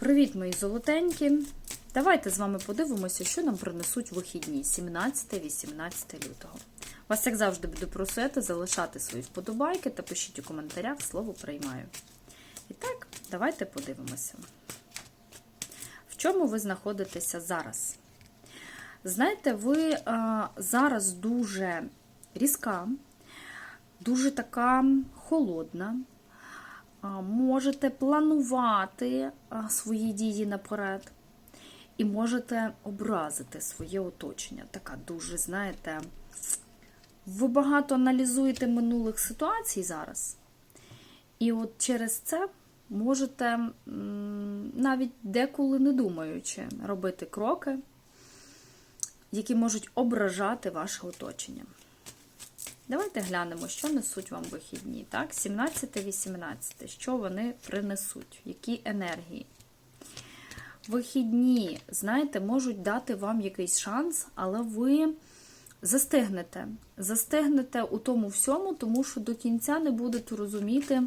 Привіт, мої золотенькі! Давайте з вами подивимося, що нам принесуть вихідні 17-18 лютого. Вас, як завжди, буду просити залишати свої вподобайки та пишіть у коментарях слово приймаю. І так, давайте подивимося. В чому ви знаходитеся зараз? Знаєте, ви а, зараз дуже різка, дуже така холодна. Можете планувати свої дії наперед, і можете образити своє оточення. Така дуже, знаєте, ви багато аналізуєте минулих ситуацій зараз, і от через це можете, навіть деколи не думаючи, робити кроки, які можуть ображати ваше оточення. Давайте глянемо, що несуть вам вихідні. Так, 17-18, що вони принесуть, які енергії. Вихідні, знаєте, можуть дати вам якийсь шанс, але ви застигнете. Застигнете у тому всьому, тому що до кінця не будете розуміти,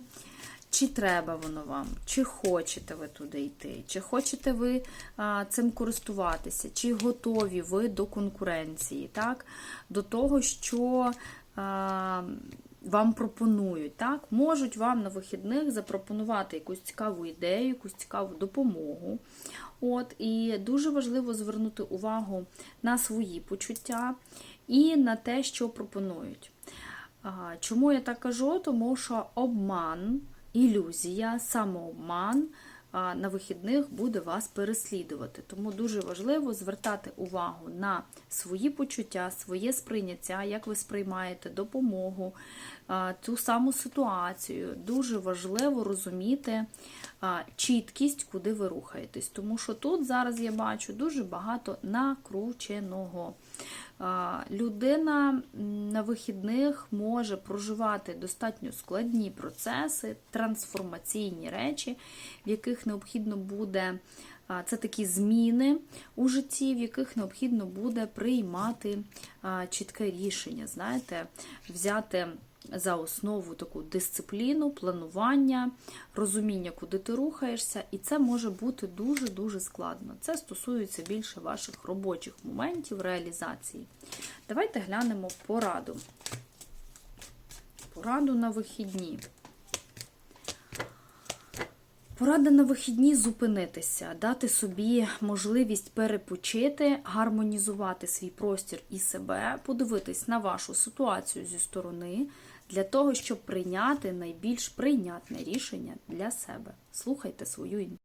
чи треба воно вам, чи хочете ви туди йти, чи хочете ви а, цим користуватися, чи готові ви до конкуренції, так? до того, що вам пропонують. Так? Можуть вам на вихідних запропонувати якусь цікаву ідею, якусь цікаву допомогу. От, І дуже важливо звернути увагу на свої почуття і на те, що пропонують. Чому я так кажу? Тому що обман ілюзія, самообман на вихідних буде вас переслідувати. Тому дуже важливо звертати увагу на свої почуття, своє сприйняття, як ви сприймаєте допомогу, ту саму ситуацію. Дуже важливо розуміти чіткість, куди ви рухаєтесь. Тому що тут зараз я бачу дуже багато накрученого. Людина на вихідних може проживати достатньо складні процеси, трансформаційні речі, в яких необхідно буде це такі зміни у житті, в яких необхідно буде приймати чітке рішення, знаєте, взяти за основу таку дисципліну, планування, розуміння, куди ти рухаєшся, і це може бути дуже-дуже складно. Це стосується більше ваших робочих моментів реалізації. Давайте глянемо пораду. Пораду на вихідні. Порада на вихідні зупинитися, дати собі можливість перепочити, гармонізувати свій простір і себе, подивитись на вашу ситуацію зі сторони, для того, щоб прийняти найбільш прийнятне рішення для себе. Слухайте свою інтуїцію.